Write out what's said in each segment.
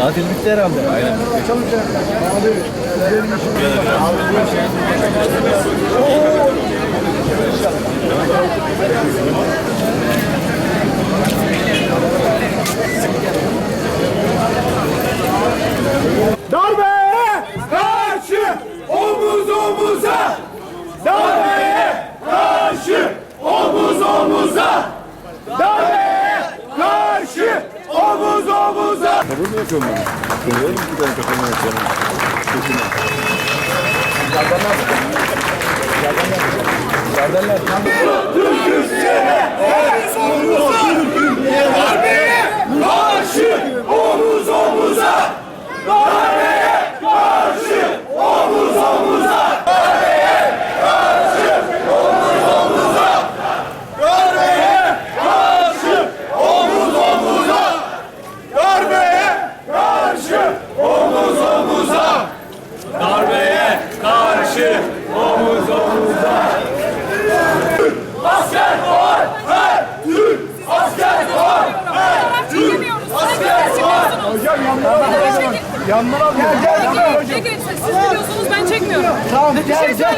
Tatil bitti herhalde. Aynen. Çalışacak. Abi, güzelim işin. kafamı yapıyorum ben. Kırıyorum iki tane kafamı yapıyorum. Köküne. Yerden nerede? Yerden nerede? Yerden nerede?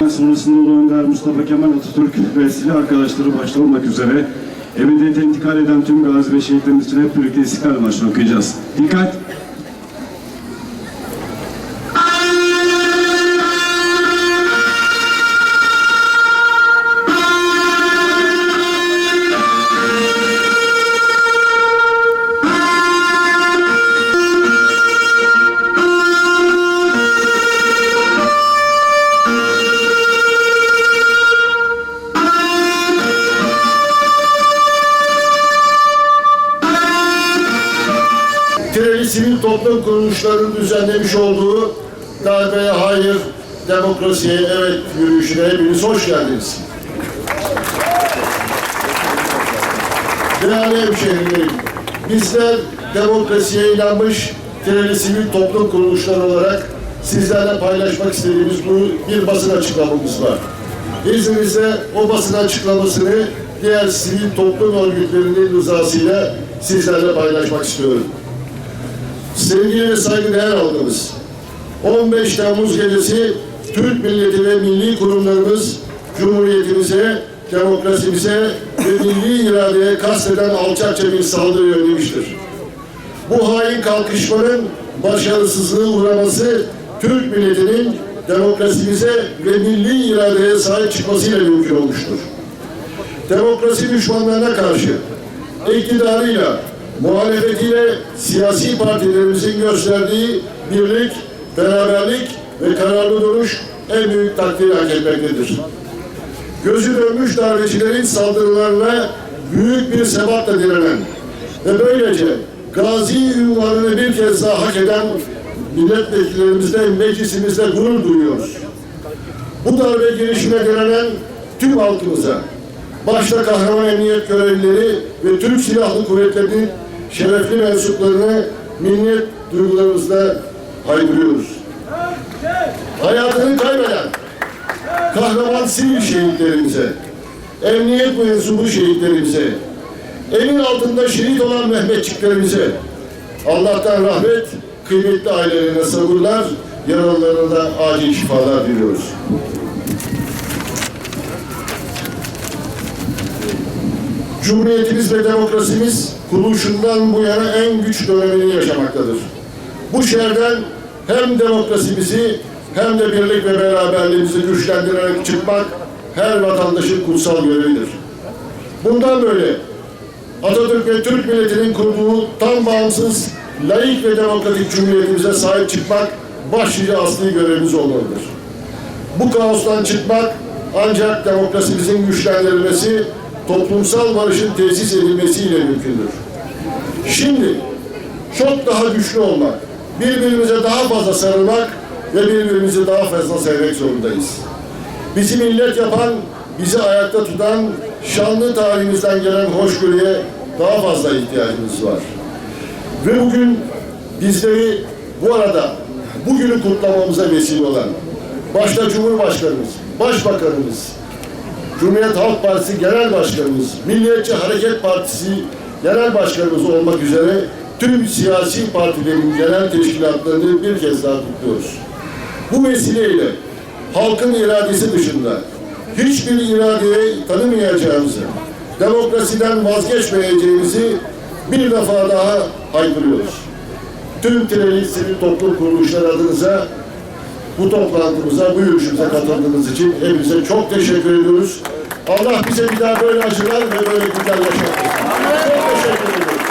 Sonrasında Ulu Önder Mustafa Kemal Atatürk ve silah arkadaşları başta olmak üzere ebediyete intikal eden tüm gazi ve şehitlerimiz için hep birlikte İstiklal Marşı'nı okuyacağız. Dikkat! Sivil toplum kuruluşlarının düzenlemiş olduğu darbeye hayır, demokrasiye evet yürüyüşüne hepiniz hoş geldiniz. Değerli hemşehrilerim, bizler demokrasiye inanmış Tireli sivil toplum kuruluşları olarak sizlerle paylaşmak istediğimiz bu bir basın açıklamamız var. İzninizle o basın açıklamasını diğer sivil toplum örgütlerinin rızasıyla sizlerle paylaşmak istiyorum. Sevgili ve saygıdeğer halkımız, 15 Temmuz gecesi Türk milleti ve milli kurumlarımız Cumhuriyetimize, demokrasimize ve milli iradeye kasteden alçakça bir saldırı yönlemiştir. Bu hain kalkışmanın başarısızlığı uğraması Türk milletinin demokrasimize ve milli iradeye sahip çıkmasıyla mümkün olmuştur. Demokrasi düşmanlarına karşı iktidarıyla, muhalefetiyle siyasi partilerimizin gösterdiği birlik, beraberlik ve kararlı duruş en büyük takdiri hak etmektedir. Gözü dönmüş darbecilerin saldırılarına büyük bir sebatla direnen ve böylece gazi ünvanını bir kez daha hak eden milletvekillerimizle, meclisimizle gurur duyuyoruz. Bu darbe girişime direnen tüm halkımıza, başta kahraman emniyet görevlileri ve Türk Silahlı Kuvvetleri'nin şerefli mensuplarına minnet duygularımızla haykırıyoruz. Hayatını kaybeden kahraman sivil şehitlerimize, emniyet mensubu şehitlerimize, elin altında şehit olan Mehmetçiklerimize Allah'tan rahmet, kıymetli ailelerine sabırlar, yaralılarına da acil şifalar diliyoruz. Cumhuriyetimiz ve demokrasimiz kuruluşundan bu yana en güç dönemini yaşamaktadır. Bu şerden hem demokrasimizi hem de birlik ve beraberliğimizi güçlendirerek çıkmak her vatandaşın kutsal görevidir. Bundan böyle Atatürk ve Türk milletinin kurduğu tam bağımsız, layık ve demokratik cumhuriyetimize sahip çıkmak başlıca asli görevimiz olmalıdır. Bu kaostan çıkmak ancak demokrasimizin güçlendirilmesi, toplumsal barışın tesis edilmesiyle mümkündür. Şimdi çok daha güçlü olmak, birbirimize daha fazla sarılmak ve birbirimizi daha fazla sevmek zorundayız. Bizi millet yapan, bizi ayakta tutan, şanlı tarihimizden gelen hoşgörüye daha fazla ihtiyacımız var. Ve bugün bizleri bu arada bugünü kutlamamıza vesile olan başta Cumhurbaşkanımız, Başbakanımız, Cumhuriyet Halk Partisi Genel Başkanımız, Milliyetçi Hareket Partisi Genel Başkanımız olmak üzere tüm siyasi partilerin genel teşkilatlarını bir kez daha kutluyoruz. Bu vesileyle halkın iradesi dışında hiçbir iradeye tanımayacağımızı, demokrasiden vazgeçmeyeceğimizi bir defa daha haykırıyoruz. Tüm Tireli Sivil Toplum Kuruluşları adınıza bu toplantımıza, bu yürüyüşümüze katıldığınız için hepinize çok teşekkür ediyoruz. Allah bize bir daha böyle acılar ve böyle günler yaşatmasın. Çok teşekkür ediyoruz.